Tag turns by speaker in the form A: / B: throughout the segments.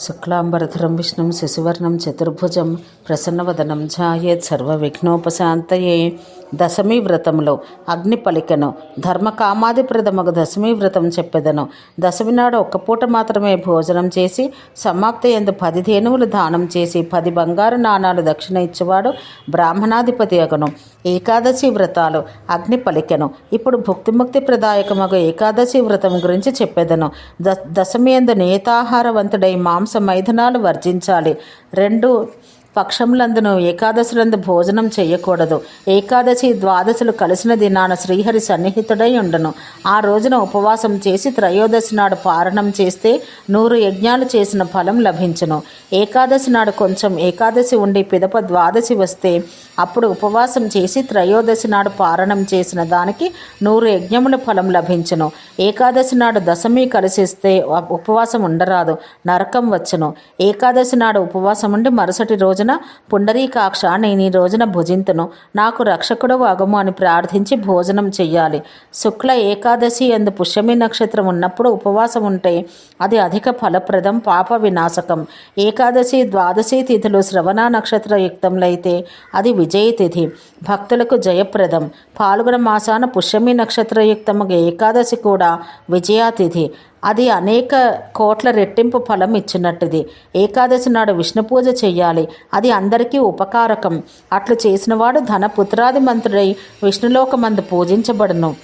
A: శుక్లాంబరధరం విష్ణుం శశివర్ణం చతుర్భుజం ప్రసన్నవదనం ఝాయేత్ సర్వవిఘ్నోపశాంతయే. దశమి వ్రతంలో అగ్ని ధర్మ ధర్మకామాదిప్రదమగు దశమి వ్రతం చెప్పెదను. దశమి నాడు ఒక్క పూట మాత్రమే భోజనం చేసి సమాప్త ఎందు పది ధేనువులు దానం చేసి పది బంగారు నాణాలు దక్షిణ ఇచ్చేవాడు బ్రాహ్మణాధిపతి అగును. ఏకాదశి వ్రతాలు అగ్ని పలికెను ఇప్పుడు భుక్తిముక్తి ప్రదాయకమగు ఏకాదశి వ్రతం గురించి చెప్పేదను. ద దశమి ఎందు నేతాహారవంతుడై మాంస మైథునాలు వర్జించాలి. రెండు పక్షములందును ఏకాదశులందు భోజనం చేయకూడదు. ఏకాదశి ద్వాదశులు కలిసిన దినాన శ్రీహరి సన్నిహితుడై ఉండను. ఆ రోజున ఉపవాసం చేసి త్రయోదశి నాడు పారణం చేస్తే నూరు యజ్ఞాలు చేసిన ఫలం లభించును. ఏకాదశి నాడు కొంచెం ఏకాదశి ఉండి పిదప ద్వాదశి వస్తే అప్పుడు ఉపవాసం చేసి త్రయోదశి నాడు పారణం చేసిన దానికి నూరు యజ్ఞముల ఫలం లభించును. ఏకాదశి నాడు దశమి కలిసిస్తే ఉపవాసం ఉండరాదు నరకం వచ్చును. ఏకాదశి నాడు ఉపవాసం ఉండి మరుసటి రోజు రోజున పుండరీకాక్ష నేను ఈ రోజున భుజింతును. నాకు రక్షకుడు అగము అని ప్రార్థించి భోజనం చెయ్యాలి. శుక్ల ఏకాదశి ఎందు పుష్యమి నక్షత్రం ఉన్నప్పుడు ఉపవాసం ఉంటే అది అధిక ఫలప్రదం పాప వినాశకం. ఏకాదశి ద్వాదశి తిథులు శ్రవణ నక్షత్ర యుక్తములైతే అది విజయతిథి భక్తులకు జయప్రదం. పాల్గొన మాసాన పుష్యమి నక్షత్రయుక్తము ఏకాదశి కూడా విజయాతిథి అది అనేక కోట్ల రెట్టింపు ఫలం ఇచ్చినట్టుది. ఏకాదశి నాడు విష్ణు పూజ చేయాలి అది అందరికీ ఉపకారకం. అట్లు చేసినవాడు ధనపుత్రాది మంత్రుడై విష్ణులోకమందు పూజించబడును.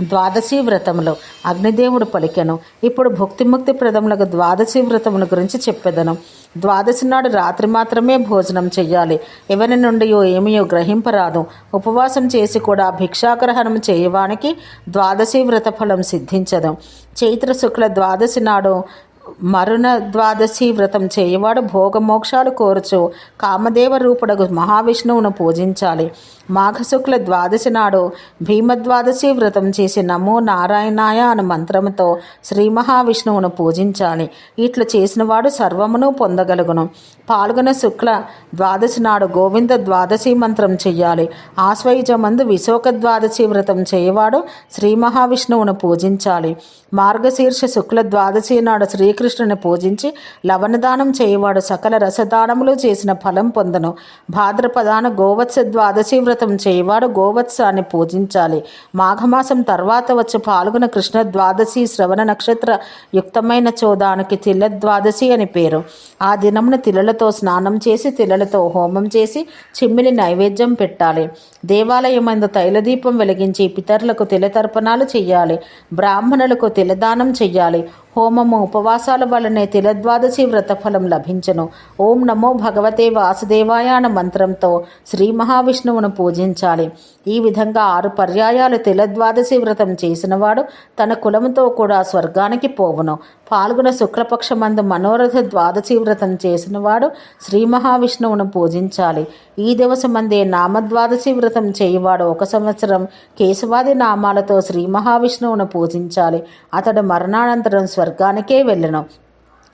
A: ద్వాదశి వ్రతములు అగ్నిదేవుడు పలికెను. ఇప్పుడు భుక్తిముక్తి ప్రదములకు ద్వాదశి వ్రతముల గురించి చెప్పెదను. ద్వాదశి నాడు రాత్రి మాత్రమే భోజనం చెయ్యాలి. ఎవరి నుండియో ఏమియో గ్రహింపరాదు. ఉపవాసం చేసి కూడా భిక్షాగ్రహణం చేయవానికి ద్వాదశి వ్రత ఫలం సిద్ధించదు. చైత్ర శుక్ల ద్వాదశి నాడు మరుణ ద్వాదశి వ్రతం చేయవాడు భోగమోక్షాలు కోరుచు కామదేవ రూపుడగు మహావిష్ణువును పూజించాలి. మాఘశుక్ల ద్వాదశి నాడు భీమద్వాదశి వ్రతం చేసి నమో నారాయణాయ అను మంత్రముతో శ్రీ మహావిష్ణువును పూజించాలి. ఇట్లు చేసినవాడు సర్వమును పొందగలుగును. పాల్గొన శుక్ల ద్వాదశి నాడు గోవింద ద్వాదశి మంత్రం చెయ్యాలి. ఆశ్వయుజమందు విశోక ద్వాదశి వ్రతం చేయవాడు శ్రీ మహావిష్ణువును పూజించాలి. మార్గశీర్ష శుక్ల ద్వాదశి నాడు శ్రీకృష్ణుని పూజించి లవణదానం చేయవాడు సకల రసదానములు చేసిన ఫలం పొందను. భాద్రపదాన గోవత్స ద్వాదశి వ్రతం చేయవాడు గోవత్సాన్ని పూజించాలి. మాఘమాసం తర్వాత వచ్చి పాల్గొన కృష్ణ ద్వాదశి శ్రవణ నక్షత్ర యుక్తమైన చోదానికి తిల్ల ద్వాదశి అని పేరు. ఆ దినమున తిలలతో స్నానం చేసి తిలలతో హోమం చేసి చిమ్మిలి నైవేద్యం పెట్టాలి. దేవాలయమందు తైలదీపం వెలిగించి పితరులకు తిలతర్పణాలు చేయాలి బ్రాహ్మణులకు తిలదానం చెయ్యాలి. హోమము ఉపవాసాల వలనే తిలద్వాదశి వ్రతఫలం లభించను. ఓం నమో భగవతే వాసుదేవాయాన మంత్రంతో శ్రీ మహావిష్ణువును పూజించాలి. ఈ విధంగా ఆరు పర్యాయాలు తిలద్వాదశి వ్రతం చేసినవాడు తన కులముతో కూడా స్వర్గానికి పోవును. పాల్గొన శుక్లపక్షమందు మనోరథ ద్వాదశి వ్రతం చేసినవాడు శ్రీ మహావిష్ణువును పూజించాలి. ఈ దివసమందే నామద్వాదశి వ్రతం చేయువాడు ఒక సంవత్సరం కేశవాది నామాలతో శ్రీ మహావిష్ణువును పూజించాలి. అతడు మరణానంతరం స్వర్గానికే వెళ్ళను.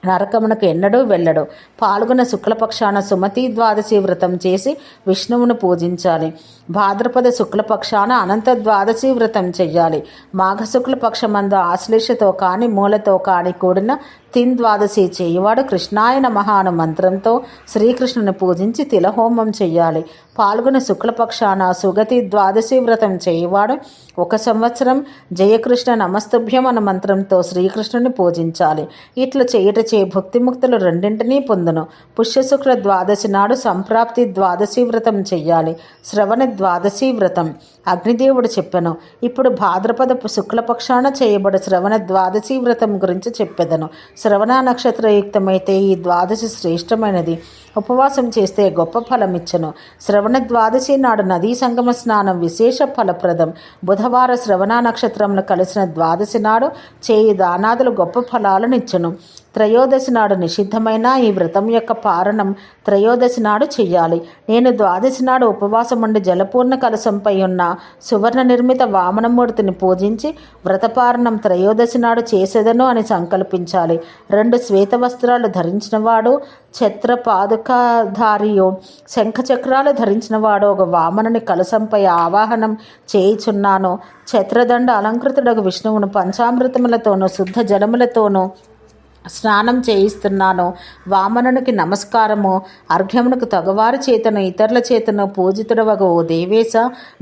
A: నరకమునకు ఎన్నడూ వెళ్ళడు. పాల్గొన శుక్లపక్షాన సుమతి ద్వాదశి వ్రతం చేసి విష్ణువును పూజించాలి. భాద్రపద శుక్లపక్షాన అనంత ద్వాదశి వ్రతం చెయ్యాలి. మాఘ శుక్లపక్షమందు ఆశ్లేషతో కాని మూలతో కాని కూడిన తిన్ ద్వాదశి చేయువాడు కృష్ణాయ నమః అను మంత్రంతో శ్రీకృష్ణుని పూజించి తిలహోమం చెయ్యాలి. పాల్గొన శుక్లపక్షాన సుగతి ద్వాదశి వ్రతం చేయువాడు ఒక సంవత్సరం జయకృష్ణ నమస్తుభ్యం అన్న మంత్రంతో శ్రీకృష్ణుని పూజించాలి. ఇట్లా చేయుటచే భుక్తిముక్తులు రెండింటినీ పొందును. పుష్యశుక్ల ద్వాదశి నాడు సంప్రాప్తి ద్వాదశి వ్రతం చెయ్యాలి. శ్రవణ ద్వాదశి వ్రతం. అగ్నిదేవుడు చెప్పెను ఇప్పుడు భాద్రపద శుక్లపక్షాన చేయబడు శ్రవణ ద్వాదశి వ్రతం గురించి చెప్పెదను. శ్రవణ నక్షత్రయుక్తమైతే ఈ ద్వాదశి శ్రేష్టమైనది. ఉపవాసం చేస్తే గొప్ప ఫలం ఇచ్చను శ్రవణ ద్వాదశి నాడు నదీ సంగమ స్నానం విశేష ఫలప్రదం. బుధవార శ్రవణ నక్షత్రంలో కలిసిన ద్వాదశి నాడు చేయి దానాదులు గొప్ప ఫలాలను ఇచ్చను త్రయోదశి నాడు నిషిద్ధమైన ఈ వ్రతం యొక్క పారణం త్రయోదశి నాడు చెయ్యాలి. నేను ద్వాదశి నాడు ఉపవాసం ఉండి జలపూర్ణ కలశంపై ఉన్న సువర్ణ నిర్మిత వామనమూర్తిని పూజించి వ్రతపారణం త్రయోదశి నాడు చేసేదను అని సంకల్పించాలి. రెండు శ్వేత వస్త్రాలు ధరించినవాడు ఛత్ర పాదుకాధారియు శంఖచక్రాలు ధరించినవాడు ఒక వామనుని కలశంపై ఆవాహనం చేయుచున్నాను ఛత్రదండ అలంకృతుడకు విష్ణువును పంచామృతములతోనూ శుద్ధ జలములతోనూ స్నానం చేయిస్తున్నాను. వామనునికి నమస్కారము. అర్ఘ్యమునకు తగవారి చేతను ఇతరుల చేతను పూజితుడవగు ఓ దేవేశ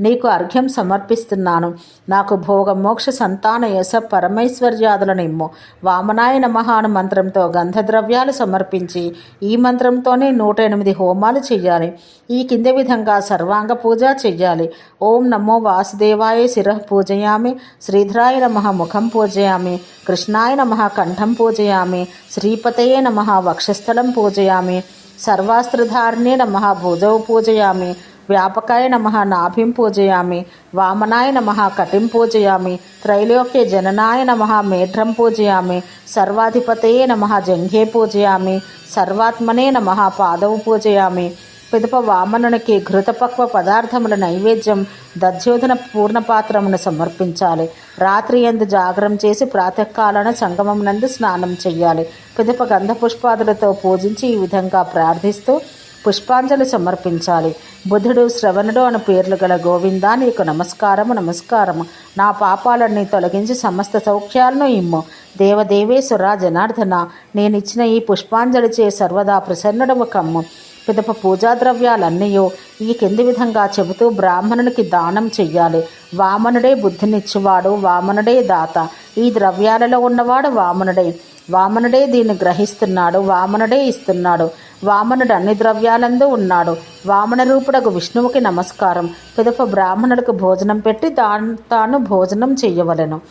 A: నీకు అర్ఘ్యం సమర్పిస్తున్నాను. నాకు భోగ మోక్ష సంతాన యశ పరమైశ్వర్యాదులను ఇమ్ము వామనాయ నమహాను మంత్రంతో గంధద్రవ్యాలు సమర్పించి ఈ మంత్రంతోనే నూట ఎనిమిది హోమాలు చెయ్యాలి. ఈ కింది విధంగా సర్వాంగ పూజ చెయ్యాలి. ఓం నమో వాసుదేవాయ శిరః పూజయామి. శ్రీధరాయ నమ ముఖం పూజయామి. కృష్ణాయ నమ కంఠం పూజయామి శ్రీపతయే నమ వక్షస్థలం పూజయామి సర్వాస్త్రధారిణే నమ భుజౌ పూజయామి వ్యాపకాయ నమ నాభిం పూజయామి వామనాయ నమ కటిం పూజయామి త్రైలోక్య జననాయ నమ మేఢ్రం పూజయామి సర్వాధిపతయే నమ జంఘే పూజయామి సర్వాత్మనే నమ పాదవు పూజయామి పిదప వామనునికి ఘృతపక్వ పదార్థముల నైవేద్యం దధ్యోధన పూర్ణపాత్రమును సమర్పించాలి. రాత్రి ఎందు జాగరం చేసి ప్రాతకాలన సంగమం నందు స్నానం చేయాలి పిదప గంధ పుష్పాదులతో పూజించి ఈ విధంగా ప్రార్థిస్తూ పుష్పాంజలి సమర్పించాలి. బుధుడు శ్రవణుడు అని పేర్లు గల గోవిందా నీకు నమస్కారము నమస్కారము. నా పాపాలన్నీ తొలగించి సమస్త సౌఖ్యాలను ఇమ్ము. దేవదేవేశ్వర జనార్దన నేనిచ్చిన ఈ పుష్పాంజలి చే సర్వదా ప్రసన్నుడవు కమ్ము. పిదప పూజాద్రవ్యాలన్నయో ఈ కింది విధంగా చెబుతూ బ్రాహ్మణునికి దానం చెయ్యాలి. వామనుడే బుద్ధినిచ్చువాడు వామనుడే దాత. ఈ ద్రవ్యాలలో ఉన్నవాడు వామనుడే. వామనుడే దీన్ని గ్రహిస్తున్నాడు వామనుడే ఇస్తున్నాడు. వామనుడు అన్ని ద్రవ్యాలందు ఉన్నాడు. వామన రూపుడకు విష్ణువుకి నమస్కారం. పిదప బ్రాహ్మణులకు భోజనం పెట్టి దా తాను భోజనం చేయవలెను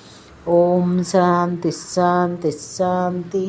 A: ఓం శాంతి శాంతి శాంతి.